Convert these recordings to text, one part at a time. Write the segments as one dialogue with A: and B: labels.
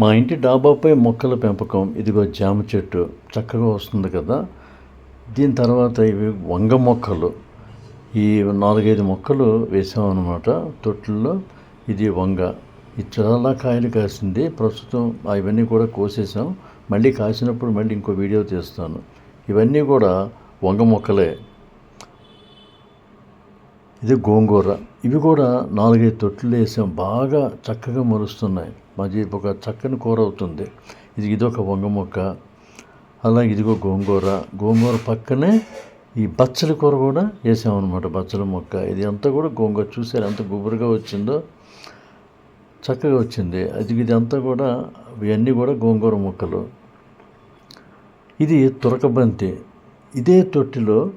A: మా ఇంటి డాబాపై మొక్కల పెంపకం ఇదిగో జామ చెట్టు చక్కగా వస్తుంది కదా. దీని తర్వాత ఇవి వంగ మొక్కలు. ఈ నాలుగైదు మొక్కలు వేసామన్నమాట తొట్టుల్లో. ఇది వంగ. ఇది చాలా కాయలు కాసింది. ప్రస్తుతం ఇవన్నీ కూడా కోసేసాం. మళ్ళీ కాసినప్పుడు మళ్ళీ ఇంకో వీడియో తీస్తాను. ఇవన్నీ కూడా వంగ మొక్కలే. ఇది గోంగూర. ఇవి కూడా నాలుగైదు తొట్లు వేసాం. బాగా చక్కగా మరుస్తున్నాయి. మాది ఒక చక్కని కూర అవుతుంది. ఇది ఇదొక వంగ మొక్క. అలాగే ఇదిగో గోంగూర. గోంగూర పక్కనే ఈ బచ్చల కూర కూడా వేసామన్నమాట బచ్చల మొక్క. ఇది అంతా కూడా గోంగూర చూసారు? ఎంత గుబురుగా వచ్చిందో. చక్కగా వచ్చింది. అది ఇదంతా కూడా ఇవన్నీ కూడా గోంగూర మొక్కలు. ఇది తురకబంతి. ఇదే తొట్టిలో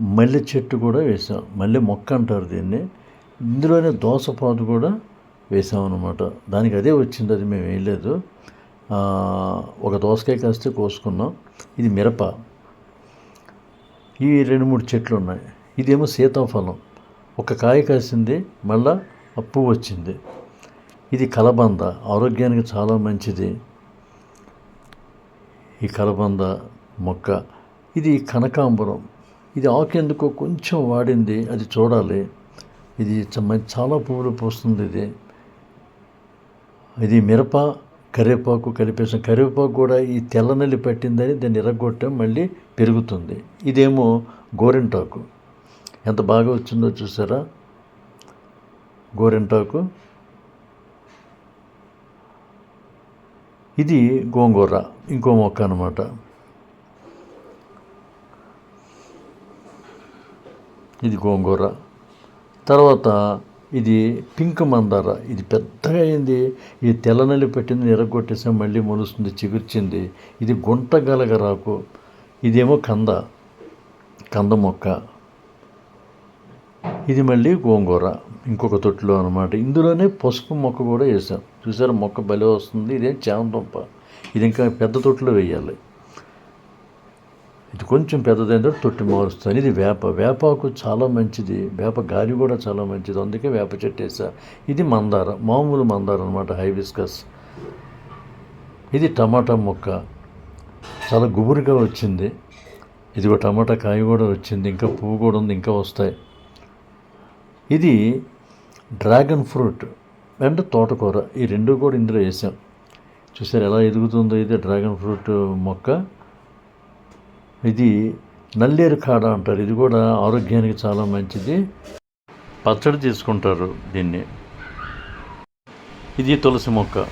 A: మల్లె చెట్టు కూడా వేసాం. మల్లె మొక్క అంటారు దీన్ని. ఇందులోనే దోసపాదు కూడా వేసామన్నమాట. దానికి అదే వచ్చింది అది మేము వేయలేదు. ఒక దోసకాయ కాస్తే కోసుకున్నాం. ఇది మిరప. ఈ రెండు మూడు చెట్లు ఉన్నాయి. ఇదేమో సీతాఫలం. ఒక కాయ కాసింది మళ్ళా అప్పు వచ్చింది. ఇది కలబంద. ఆరోగ్యానికి చాలా మంచిది. ఈ కలబంద మొక్క. ఇది కనకాంబరం. ఇది ఆకు కొంచెం వాడింది అది చూడాలి. ఇది చాలా పువ్వులు పూస్తుంది ఇది. ఇది మిరప కరివేపాకు కలిపేసాం కరివేపాకు కూడా ఈ తెల్లనల్లి పట్టిందని దాన్ని ఎరగొట్టాం మళ్ళీ పెరుగుతుంది. ఇదేమో గోరింటాకు. ఎంత బాగా వచ్చిందో చూసారా? గోరింటాకు. ఇది గోంగూర ఇంకో మొక్క అనమాట ఇది గోంగూర. తర్వాత ఇది పింక్ మందార. ఇది పెద్దగా అయింది. ఈ తెల్లనల్లి పెట్టింది ఎరగొట్టేసి మళ్ళీ మొలుస్తుంది చిగుర్చింది. ఇది గుంట గలగరాకు ఇదేమో కంద. కంద మొక్క. ఇది మళ్ళీ గోంగూర. ఇంకొక తొట్టులో అనమాట ఇందులోనే పసుపు మొక్క కూడా వేసాం. చూసారా మొక్క భలే వస్తుంది. ఇదేం చామదుంప. ఇది ఇంకా పెద్ద తొట్టులో వేయాలి. ఇది కొంచెం పెద్దదైన తొట్టి మారుస్తుంది. ఇది వేప వేపాకు చాలా మంచిది. వేప గాలి కూడా చాలా మంచిది. అందుకే వేప చెట్టు వేసా. ఇది మందార మామూలు మందార అనమాట హైబిస్కస్. ఇది టమాటా మొక్క. చాలా గుబురుగా వచ్చింది. ఇదిగో టమాటా కాయ కూడా వచ్చింది. ఇంకా పువ్వు కూడా ఉంది. ఇంకా వస్తాయి. ఇది డ్రాగన్ ఫ్రూట్ అండ్ తోటకూర. ఈ రెండు కూడా ఇందులో వేసాం. చూసారు ఎలా ఎదుగుతుందో ఇది డ్రాగన్ ఫ్రూట్ మొక్క. ఇది నల్లేరు కాడ అంటారు. ఇది కూడా ఆరోగ్యానికి చాలా మంచిది. పచ్చడి తీసుకుంటారు దీన్ని. ఇది తులసి మొక్క.